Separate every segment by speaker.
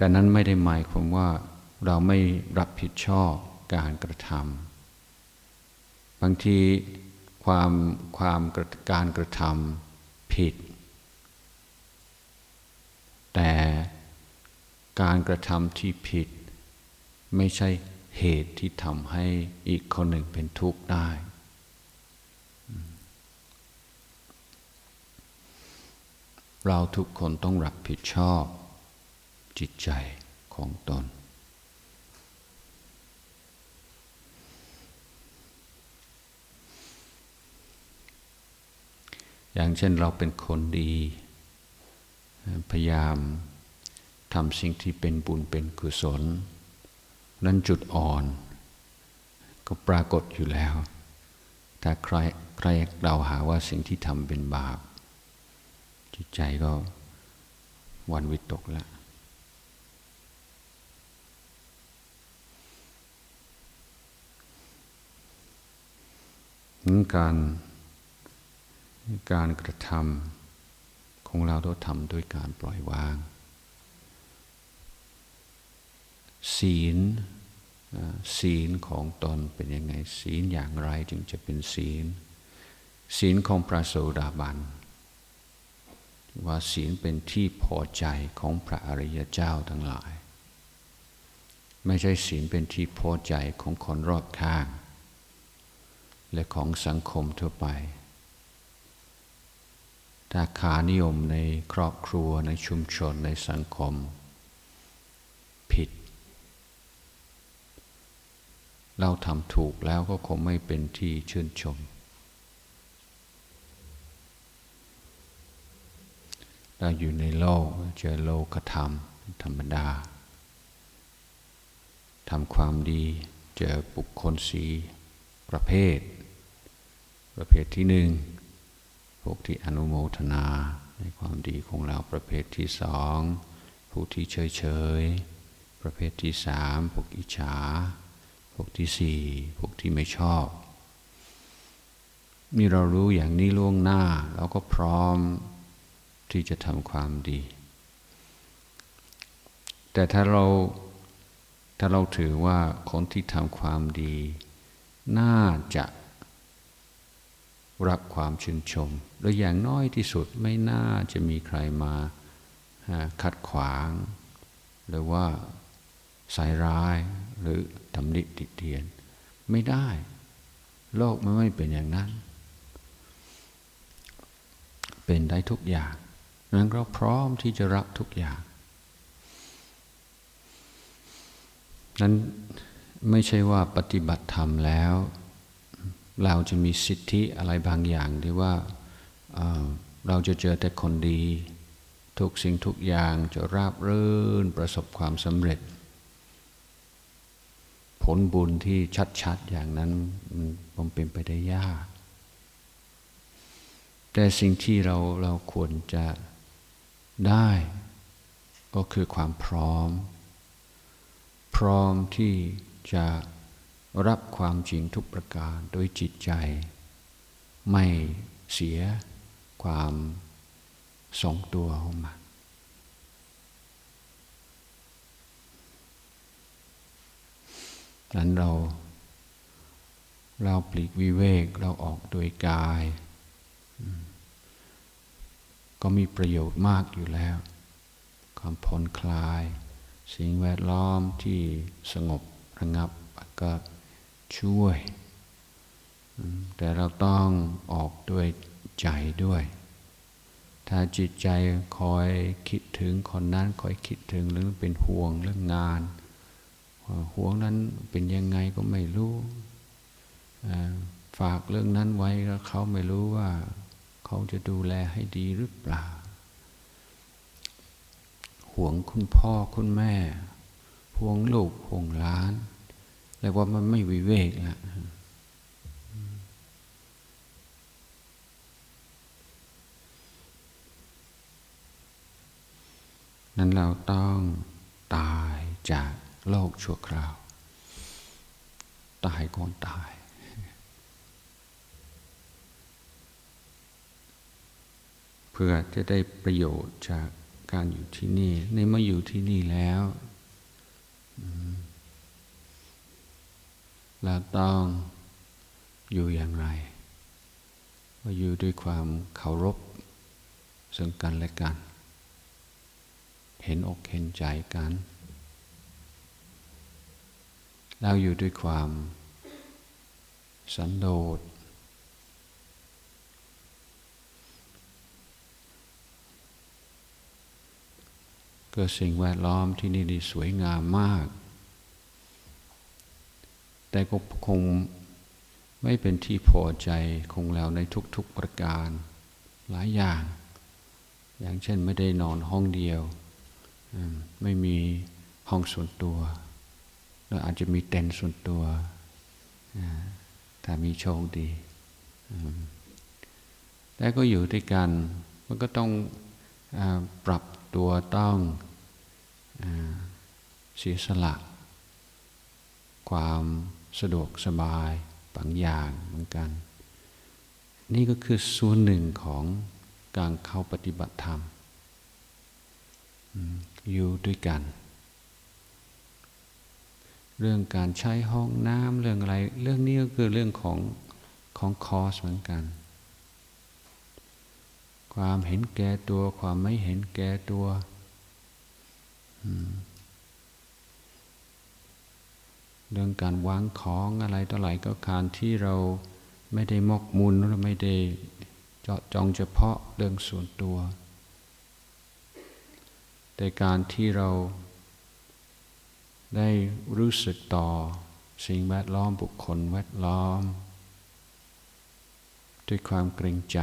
Speaker 1: แต่นั้นไม่ได้หมายความว่าเราไม่รับผิดชอบการกระทำบางทีความความการกระทำผิด แต่การกระทำที่ผิด ไม่ใช่เหตุที่ทำให้อีกคนหนึ่งเป็นทุกข์ได้ เราทุกคนต้องรับผิดชอบ จิตใจของตน อย่างเช่นเราเป็นคนดี พยายามทำสิ่งที่เป็นบุญเป็นกุศล นั้นจุดอ่อน ก็ปรากฏอยู่แล้ว ถ้าใครใครเราหาว่าสิ่งที่ทำเป็นบาป จิตใจก็วันวิตกแล้ว การการกระทำของเราต้องทำด้วยการปล่อยวาง ศีลศีลของตนเป็นยังไง ศีลอย่างไรจึงจะเป็นศีล ศีลของพระโสดาบัน ว่าศีลเป็นที่พอใจของพระอริยเจ้าทั้งหลาย ไม่ใช่ศีลเป็นที่พอใจของคนรอบข้าง และของสังคมทั่วไป ถ้าขานิยมในครอบครัวในชุมชนในสังคม ผิด เราทำถูกแล้วก็คงไม่เป็นที่ชื่นชม เราอยู่ในโลกเจอโลกธรรมธรรมดาทำความดีเจอบุคคลสีประเภท ประเภทที่หนึ่งพวกที่อนุโมทนาในความดีของเราประเภทที่สองพวกที่เฉยเฉยประเภทที่สามพวกอิจฉาพวกที่สี่พวกที่ไม่ชอบมีเรารู้อย่างนี้ล่วงหน้าเราก็พร้อมที่จะทำความดี แต่ถ้าเราถ้าเราถือว่าคนที่ทำความดี น่าจะ รับความชื่นชมโดยอย่างน้อยที่สุดไม่น่าจะมีใครมาขัดขวาง หรือว่าใส่ร้ายหรือทำนิติเตียน ไม่ได้ โลกมันไม่เป็นอย่างนั้น เป็นได้ทุกอย่างนั้นเราพร้อมที่จะรับทุกอย่าง นั้นไม่ใช่ว่าปฏิบัติธรรมแล้ว เราจะมีสิทธิอะไรบางอย่างที่ว่าเราจะเจอแต่คนดี ทุกสิ่งทุกอย่างจะราบรื่นประสบความสำเร็จ ผลบุญที่ชัดๆอย่างนั้นมันเป็นไปได้ยาก แต่สิ่งที่เราเราควรจะได้ก็คือความพร้อม พร้อมที่จะ รับความจริงทุกประการโดยจิตใจ ไม่เสียความสองตัวของมันนั้นเรา เราปลีกวิเวกเราออกโดยกาย ก็มีประโยชน์มากอยู่แล้ว ความผ่อนคลาย สิ่งแวดล้อมที่สงบระงับก็ ช่วย แต่เราต้องออกด้วยใจด้วย ถ้าจิตใจคอยคิดถึงคนนั้นคอยคิดถึงหรือเป็นห่วงเรื่องงาน ห่วงนั้นเป็นยังไงก็ไม่รู้ฝากเรื่องนั้นไว้แล้วเขาไม่รู้ว่าเขาจะดูแลให้ดีหรือเปล่า ห่วงคุณพ่อคุณแม่ ห่วงลูกห่วงหลาน เรียกว่ามันไม่วิเวกละนั้นเราต้องตายจากโลกชั่วคราว ตายก่อนตาย เพื่อจะได้ประโยชน์จากการอยู่ที่นี่ ในเมื่ออยู่ที่นี่แล้ว เราต้องอยู่อย่างไรว่าอยู่ด้วยความเคารพซึ่งกันและกัน เห็นอกเห็นใจกัน เราอยู่ด้วยความสันโดษ เกิดสิ่งแวดล้อมที่นี่ดีสวยงามมาก แต่ก็คงไม่เป็นที่พอใจคงแล้วในทุกๆประการหลายอย่าง อย่างเช่นไม่ได้นอนห้องเดียว ไม่มีห้องส่วนตัวแล้วอาจจะมีเต็นท์ส่วนตัวถ้ามีโชคดี แต่ก็อยู่ด้วยกัน มันก็ต้องอปรับตัวต้องอเสียสละ ความ สะดวกสบายบางอย่างเหมือนกัน นี่ก็คือส่วนหนึ่งของการเข้าปฏิบัติธรรมอยู่ด้วยกัน เรื่องการใช้ห้องน้ำเรื่องอะไร เรื่องนี้ก็คือเรื่องของของคอสเหมือนกัน ความเห็นแก่ตัว ความไม่เห็นแก่ตัว เรื่องการวางของอะไรต่ออะไรก็การที่เราไม่ได้มกมุนหรือไม่ได้เจาะจองเฉพาะเรื่องส่วนตัว แต่การที่เราได้รู้สึกต่อสิ่งแวดล้อมบุคคลแวดล้อม ด้วยความเกรงใจ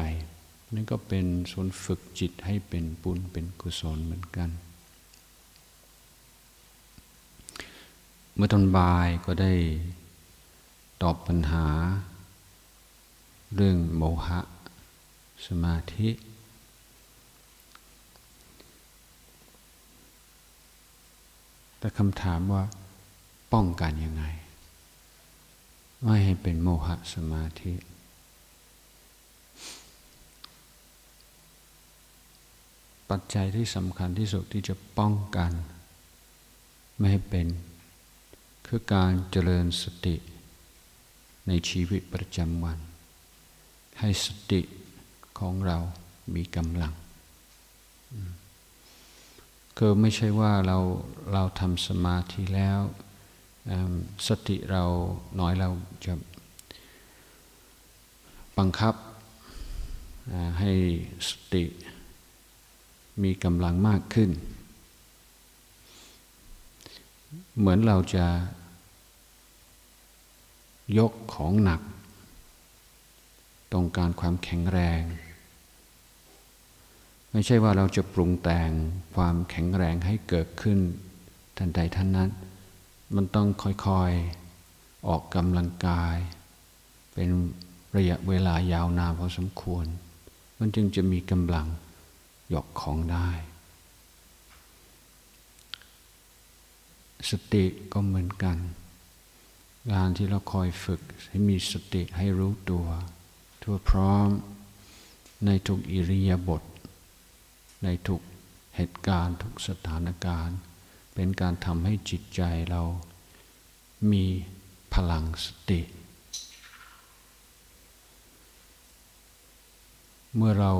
Speaker 1: นั่นก็เป็นส่วนฝึกจิตให้เป็นบุญเป็นกุศลเหมือนกัน เมื่อตอนบ่ายก็ได้ตอบปัญหา เรื่องโมหะ สมาธิ แต่คำถามว่าป้องกันยังไง ไม่ให้เป็นโมหะสมาธิ ปัจจัยที่สำคัญที่สุดที่จะป้องกัน ไม่ให้เป็น คือการเจริญสติในชีวิตประจำวัน ให้สติของเรามีกำลังคือไม่ใช่ว่าเราเราทำสมาธิแล้วสติเราน้อยเราจะบังคับให้สติมีกำลังมากขึ้น เหมือนเราจะ ยกของหนัก ต้องการความแข็งแรง ไม่ใช่ว่าเราจะปรุงแต่งความแข็งแรงให้เกิดขึ้น ทันใดท่านนั้น มันต้องค่อยๆ ออกกำลังกาย เป็นระยะเวลายาวนานพอสมควร มันจึงจะมีกำลังยกของได้ สติก็เหมือนกันงานที่เราคอยฝึกให้มีสติให้รู้ตัว ทั่วพร้อม ในทุกอิริยาบถในทุกเหตุการณ์ทุกสถานการณ์ เป็นการทำให้จิตใจเรามีพลังสติ เมื่อเรา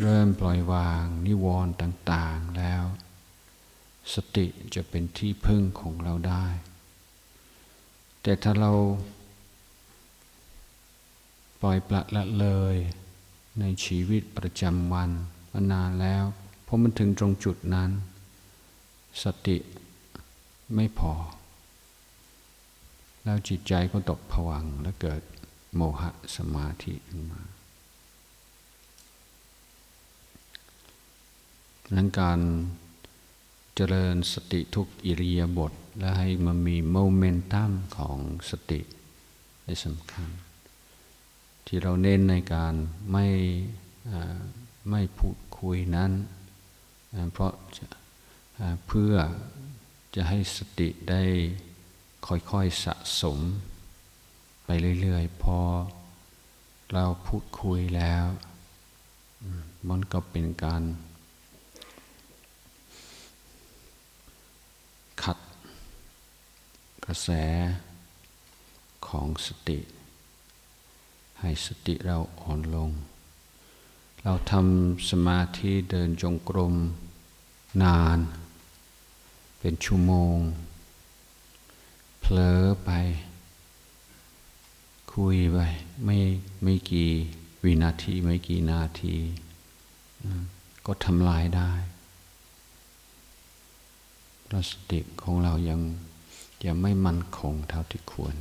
Speaker 1: เริ่มปล่อยวางนิวรณ์ต่าง ๆ แล้ว สติจะเป็นที่พึ่งของเราได้ แต่ถ้าเราปล่อยปละละเลยในชีวิตประจำวันมานานแล้วพอมันถึงตรงจุดนั้น สติไม่พอ แล้วจิตใจก็ตกผวังและเกิดโมหะสมาธิขึ้นมานั้นการ จริญสติทุกอิริยาบถและให้มันมีโมเมนตัมของสติได้สำคัญ ที่เราเน้นในการไม่ไม่พูดคุยนั้น เพราะเพื่อจะให้สติได้ค่อยๆสะสม ไปเรื่อยๆ พอเราพูดคุยแล้ว มันก็เป็นการ ระแสของสติ ให้สติเราอ่อนลง เราทำสมาธิเดินจงกรมนาน เป็นชั่วโมง เผลอไป คุยไป ไม่ไม่กี่วินาทีไม่กี่นาที ก็ทำลายได้พระสติของเรายัง ยังไม่มั่นคงเท่าที่ควร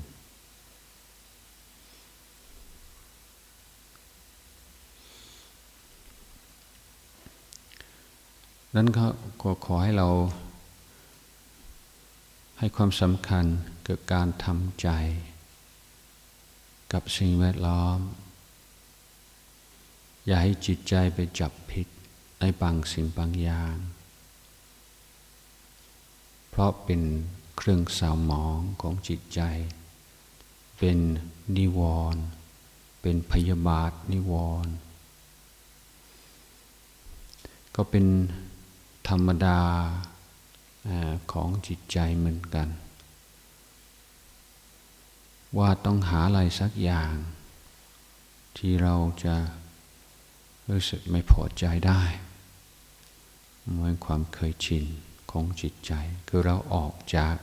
Speaker 1: นั้นก็ขอให้เรา ให้ความสำคัญเกิดการทำใจ กับสิ่งแวดล้อม อย่าให้จิตใจไปจับผิดในบางสิ่งบางอย่าง เพราะเป็น เครื่องสาวหมองของจิตใจ เป็นนิวรณ์เป็นพยาบาทนิวรณ์ก็เป็นธรรมดาของจิตใจเหมือนกัน ว่าต้องหาอะไรสักอย่าง ที่เราจะรู้สึกไม่พอใจได้เหมือนความเคยชินของจิตใจ คือเราออกจาก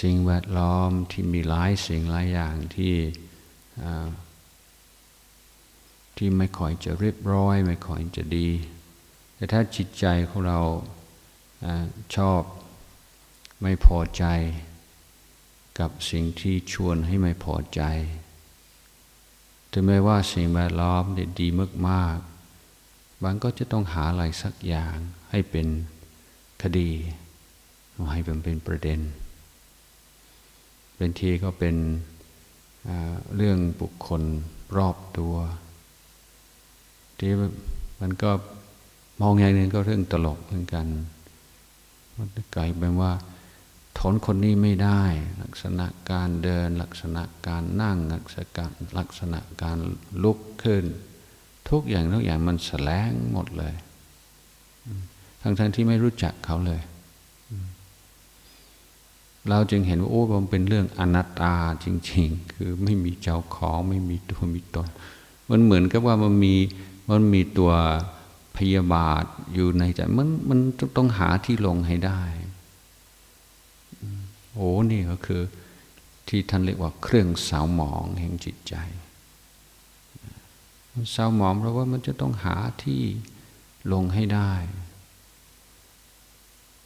Speaker 1: สิ่งแวดล้อมที่มีหลายสิ่งหลายอย่างที่ที่ไม่ค่อยจะเรียบร้อย ไม่ค่อยจะดี แต่ถ้าจิตใจของเราอชอบไม่พอใจ กับสิ่งที่ชวนให้ไม่พอใจ ถึงแม้ว่าสิ่งแวดล้อมดีมากๆบางก็จะต้องหาอะไรสักอย่างให้เป็นคดี ให้เป็นเป็นประเด็น เป็นทีก็เป็นเรื่องบุคคลรอบตัว ที่มันก็มองอย่างหนึ่งก็เรื่องตลกเหมือนกันมันกลายเป็นว่าทนคนนี้ไม่ได้ ลักษณะการเดิน ลักษณะการนั่งลักษณะลักษณะการลุกขึ้น ทุกอย่างทุกอย่างมันแสลงหมดเลย ทั้งๆทที่ไม่รู้จักเขาเลย เราจึงเห็นว่าโอ้มันเป็นเรื่องอนัตตาจริง ๆ คือไม่มีเจ้าของไม่มีตัวมีตนมันเหมือนกับว่ามันมีมันมีตัวพยาบาทอยู่ในใจมันมันต้องหาที่ลงให้ได้โอ้นี่ก็คือที่ท่านเรียกว่าเครื่องสาวหมองแห่งจิตใจสาวหมองเพราะว่ามันจะต้องหาที่ลงให้ได้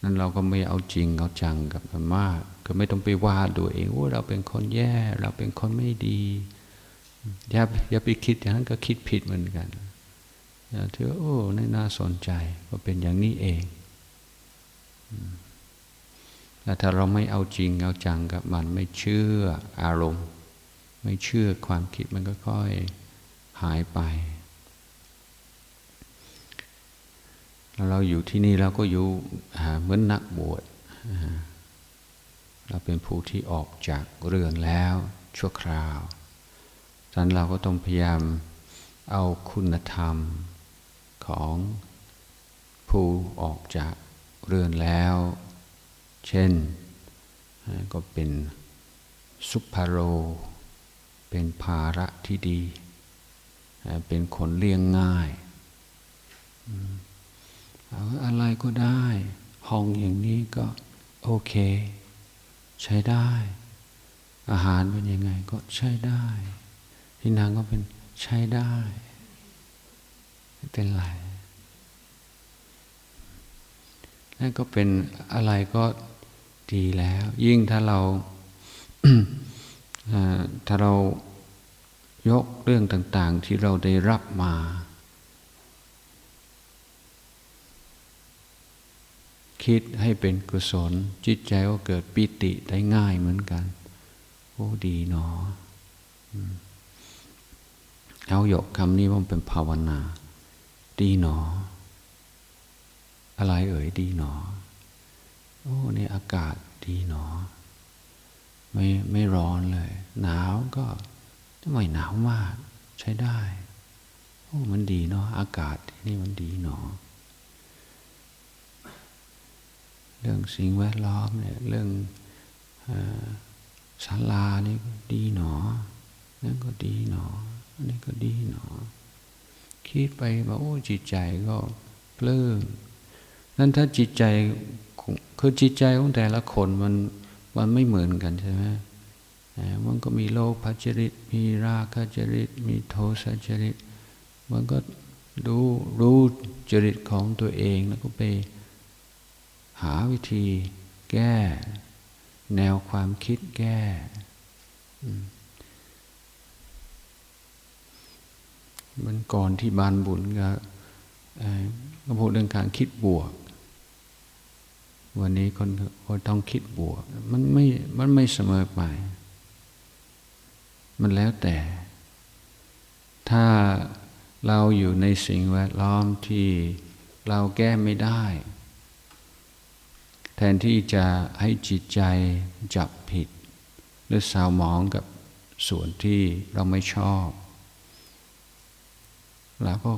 Speaker 1: นั้นเราก็ไม่เอาจริงเอาจังกับมันมาก ก็ไม่ต้องไปว่าตัวเองว่าเราเป็นคนแย่ เราเป็นคนไม่ดีอย่าอย่าไปคิดอย่างนั้นก็คิดผิดเหมือนกันอย่าถือโอ้นี่น่าสนใจว่าเป็นอย่างนี้เองแต่ถ้าเราไม่เอาจริงเอาจังกับมันไม่เชื่ออารมณ์ ไม่เชื่อความคิดมันก็ค่อยหายไป เราอยู่ที่นี่เราก็อยู่เหมือนนักบวชเราเป็นผู้ที่ออกจากเรือนแล้วชั่วคราวดังนั้นเราก็ต้องพยายามเอาคุณธรรมของผู้ออกจากเรือนแล้ว เช่น ก็เป็นสุภาโร เป็นภาระที่ดี เป็นคนเลี้ยงง่าย อะไรก็ได้ ห้องอย่างนี้ก็โอเค ใช้ได้ อาหารเป็นยังไงก็ใช้ได้ ที่นางก็เป็นใช้ได้ไม่เป็นไรนั่นก็เป็นอะไรก็ดีแล้ว ยิ่งถ้าเราถ้าเรายกเรื่องต่าง ๆ ที่เราได้รับมา คิดให้เป็นกุศล จิตใจก็เกิดปิติได้ง่ายเหมือนกัน โอ้ดีเนาะเอาหยกคำนี้มันเป็นภาวนา ดีหนอ อะไรเอ่ยดีหนอ โอ้นี่อากาศดีหนอ ไม่ไม่ร้อนเลย หนาวก็ไม่หนาวมาก ใช้ได้ โอ้มันดีเนาะอากาศที่นี่มันดีหนอ เรื่องสิ่งแวดล้อมเนี่ยเรื่องศาลานี่ดีหนอ นั่นก็ดีหนออันนี้ก็ดีหนอ คิดไปว่าโอ้จิตใจก็เลื่มนั่นถ้าจิตใจคือจิตใจของแต่ละคนมันมันไม่เหมือนกันใช่ไหมมันก็มีโลภจริต มีราคะจริต มีโทสะจริต มันก็รู้รู้จริตของตัวเองแล้วก็ไป หาวิธีแก้ แนวความคิดแก้มันก่อนที่บานบุญก็ก็พูดเรื่องการคิดบวก วันนี้คนคนต้องคิดบวก มันไม่ มันไม่เสมอไป มันแล้วแต่ ถ้าเราอยู่ในสิ่งแวดล้อมที่เราแก้ไม่ได้ แทนที่จะให้จิตใจจับผิด หรือสาวหมองกับส่วนที่เราไม่ชอบเราก็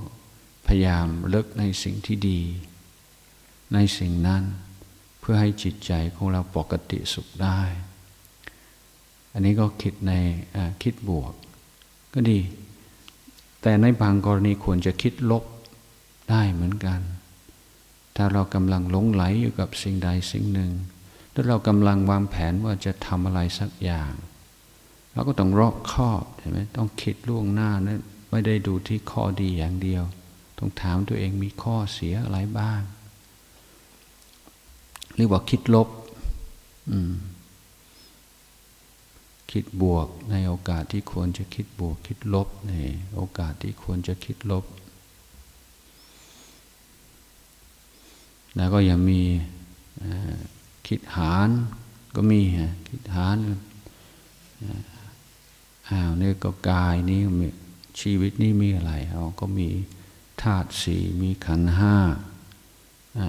Speaker 1: พยายามเลิกในสิ่งที่ดี ในสิ่งนั้นเพื่อให้จิตใจของเราปกติสุขได้ อันนี้ก็คิดในคิดบวก ก็ดี แต่ในบางกรณีควรจะคิดลบได้เหมือนกัน ถ้าเรากำลังหลงไหลอยู่กับสิ่งใดสิ่งหนึ่งแล้วเรากำลังวางแผนว่าจะทำอะไรสักอย่างเราก็ต้องรอบคอบใช่ไหมต้องคิดล่วงหน้านะไม่ได้ดูที่ข้อดีอย่างเดียว ต้องถามตัวเองมีข้อเสียอะไรบ้าง เรียกว่าคิดลบคิดบวกในโอกาสที่ควรจะคิดบวก คิดลบในโอกาสที่ควรจะคิดลบ แล้วก็ยังมีคิดหารก็มีคิดหารอ้าวนี่ก็กายนี้ชีวิตนี้มีอะไรเราก็มีธาตุสี่มีขันห้า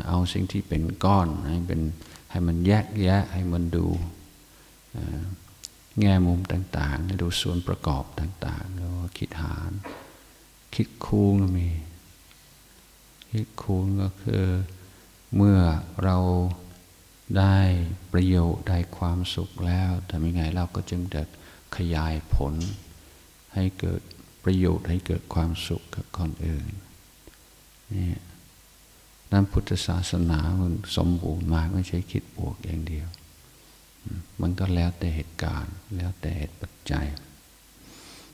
Speaker 1: เอาสิ่งที่เป็นก้อนให้เป็นให้มันแยกแยะให้มันดูแง่มุมต่างๆให้ดูส่วนประกอบต่างๆแล้วคิดหาร คิดคูณก็มี คิดคูณก็คือ เมื่อเราได้ประโยชน์ได้ความสุขแล้วทำยังไงเราก็จึงจะขยายผล ให้เกิดประโยชน์ให้เกิดความสุขกับคนอื่นนี่นั้นพุทธศาสนามันสมบูรณ์มากไม่ใช่คิดบวกอย่างเดียว มันก็แล้วแต่เหตุการณ์ แล้วแต่เหตุปัจจัย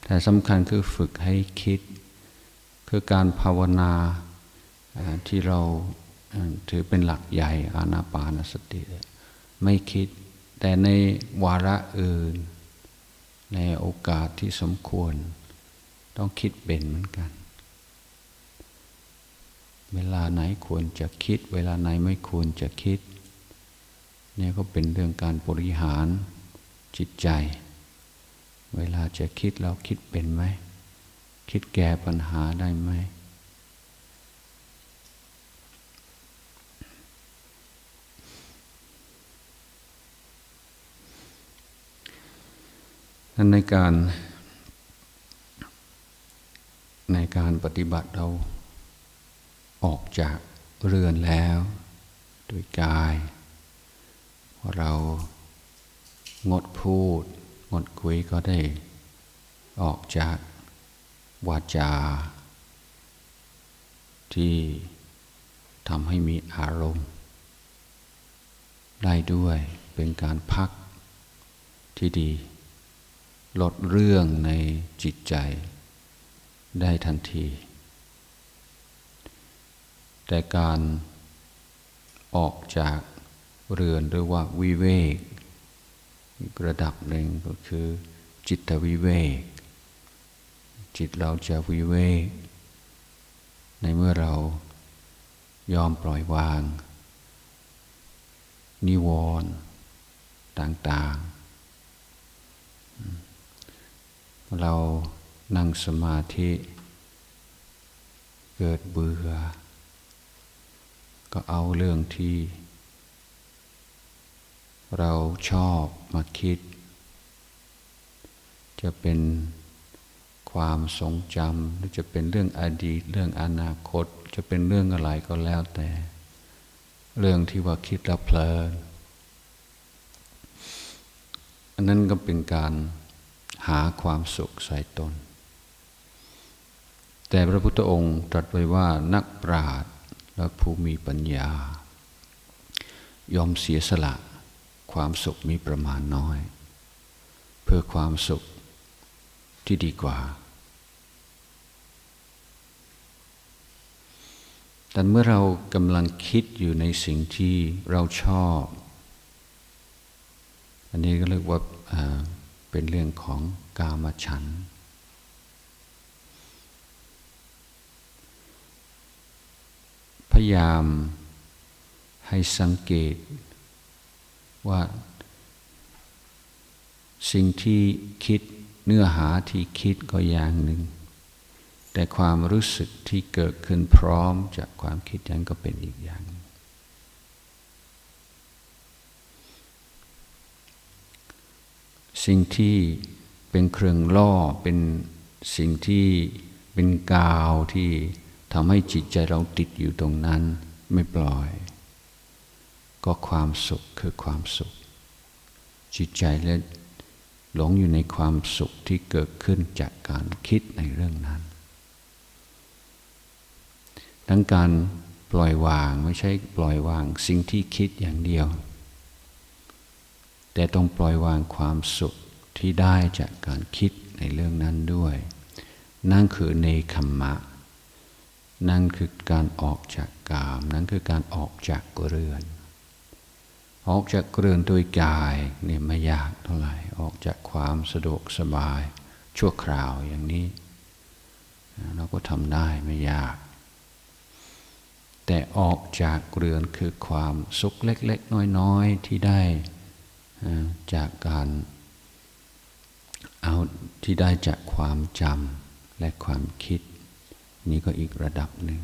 Speaker 1: แต่สำคัญคือฝึกให้คิด คือการภาวนาที่เรา ถือเป็นหลักใหญ่อานาปานสติ ไม่คิด แต่ในวาระอื่น ในโอกาสที่สมควร ต้องคิดเป็นเหมือนกัน เวลาไหนควรจะคิด เวลาไหนไม่ควรจะคิด เนี่ยก็เป็นเรื่องการบริหารจิตใจ เวลาจะคิดเราคิดเป็นไหม คิดแก้ปัญหาได้ไหมั้นในการในการปฏิบัติเราออกจากเรือนแล้วโดยกายเรางดพูด งดคุยก็ได้ออกจากวาจา ที่ทำให้มีอารมณ์ ได้ด้วยเป็นการพักที่ดี ลดเรื่องในจิตใจ ได้ทันที แต่การออกจากเรือนหรือว่าวิเวกระดับหนึ่งก็คือ จิตวิเวก จิตเราจะวิเวก ในเมื่อเรายอมปล่อยวาง นิวรณ์ต่าง ๆ เรานั่งสมาธิ เกิดเบื่อ ก็เอาเรื่องที่ เราชอบมาคิด จะเป็นความทรงจำหรือจะเป็นเรื่องอดีต เรื่องอนาคต จะเป็นเรื่องอะไรก็แล้วแต่ เรื่องที่ว่าคิดแล้วเพลินอันนั้นก็เป็นการ หาความสุขใส่ตน แต่พระพุทธองค์ตรัสไว้ว่านักปราชญ์และผู้มีปัญญา ยอมเสียสละความสุขมีประมาณน้อย เพื่อความสุขที่ดีกว่าแต่เมื่อเรากำลังคิดอยู่ในสิ่งที่เราชอบ อันนี้ก็เรียกว่า เป็นเรื่องของกามฉัน พยายามให้สังเกตว่า สิ่งที่คิดเนื้อหาที่คิดก็อย่างหนึ่ง แต่ความรู้สึกที่เกิดขึ้นพร้อมจากความคิดนั้นก็เป็นอีกอย่าง สิ่งที่เป็นเครื่องล่อเป็นสิ่งที่เป็นกาวที่ทำให้จิตใจเราติดอยู่ตรงนั้นไม่ปล่อย ก็ความสุขคือความสุข จิตใจและหลงอยู่ในความสุขที่เกิดขึ้นจากการคิดในเรื่องนั้น ทั้งการปล่อยวางไม่ใช่ปล่อยวางสิ่งที่คิดอย่างเดียว แต่ต้องปล่อยวางความสุขที่ได้จากการคิดในเรื่องนั้นด้วย นั่นคือเนคัมมะ นั่นคือการออกจากกาม นั่นคือการออกจากเรือน ออกจากเรือนโดยกายเนี่ยไม่ยากเท่าไหร่ ออกจากความสะดวกสบาย ชั่วคราวอย่างนี้ เราก็ทำได้ไม่ยาก แต่ออกจากเรือนคือความสุขเล็ก ๆ น้อย ๆ ที่ได้ จากการเอาที่ได้จากความจำและความคิด นี่ก็อีกระดับหนึ่ง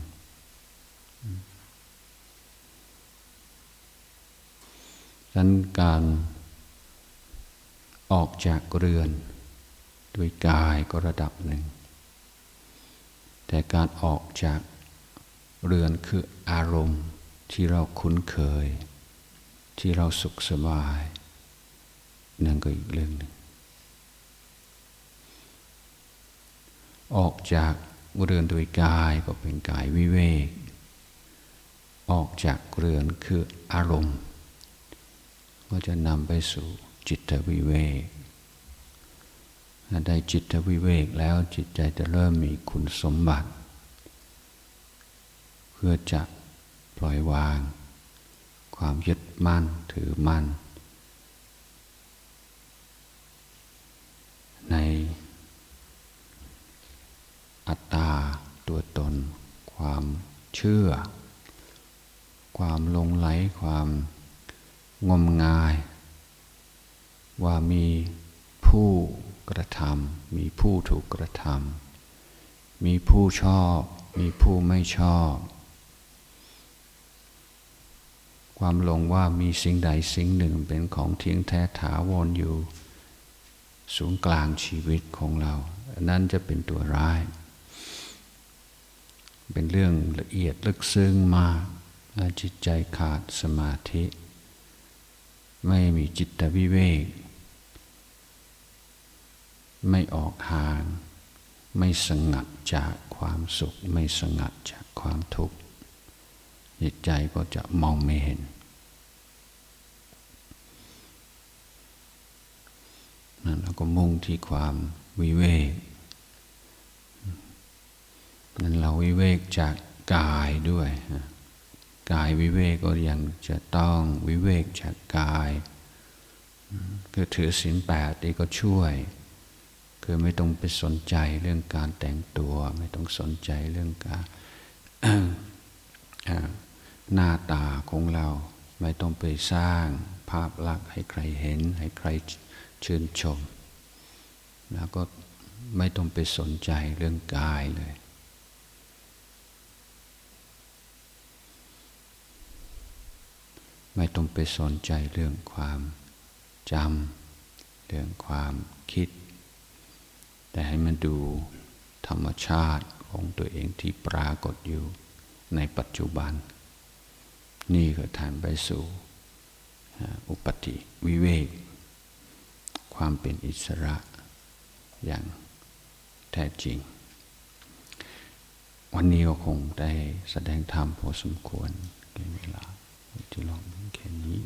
Speaker 1: ดังนั้นการออกจากเรือนด้วยกายก็ระดับหนึ่ง แต่การออกจากเรือนคืออารมณ์ที่เราคุ้นเคย ที่เราสุขสบาย นั่นก็อีกเรื่องหนึ่ง ออกจากเรือนโดยกายก็เป็นกายวิเวก ออกจากเรือนคืออารมณ์ ก็จะนำไปสู่จิตวิเวกถ้าได้จิตวิเวกแล้วจิตใจจะเริ่มมีคุณสมบัติ เพื่อจะปล่อยวาง ความยึดมั่นถือมั่น ในอัตตา ตัวตน ความเชื่อ ความลงไหล ความงมงาย ว่ามีผู้กระทำมีผู้ถูกกระทำมีผู้ชอบ มีผู้ไม่ชอบ ความหลงว่ามีสิ่งใดสิ่งหนึ่งเป็นของเที่ยงแท้ถาวรอยู่ ศูนย์กลางชีวิตของเรานั่นจะเป็นตัวร้าย เป็นเรื่องละเอียดลึกซึ้งมากจิตใจขาดสมาธิ ไม่มีจิตวิเวก ไม่ออกห่าง ไม่สงัดจากความสุข ไม่สงัดจากความทุกข์จิตใจก็จะมองไม่เห็น เราก็มุ่งที่ความวิเวกนั่นเราวิเวกจากกายด้วยกายวิเวกก็ยังจะต้องวิเวกจากกายคือถือศีลแปดนี่ก็ช่วย คือไม่ต้องไปสนใจเรื่องการแต่งตัว ไม่ต้องสนใจเรื่องการหน้าตาของเรา ไม่ต้องไปสร้างภาพลักษณ์ให้ใครเห็น ให้ใคร ชื่นชม แล้วก็ไม่ต้องไปสนใจเรื่องกายเลย ไม่ต้องไปสนใจเรื่องความจำเรื่องความคิด แต่ให้มันดูธรรมชาติของตัวเองที่ปรากฏอยู่ในปัจจุบัน นี่ก็ทานไปสู่อุปติวิเวก ความเป็นอิสระอย่างแท้จริง วันนี้ก็คงได้แสดงธรรมพอสมควรเกิเวลาจะลองแค่นี้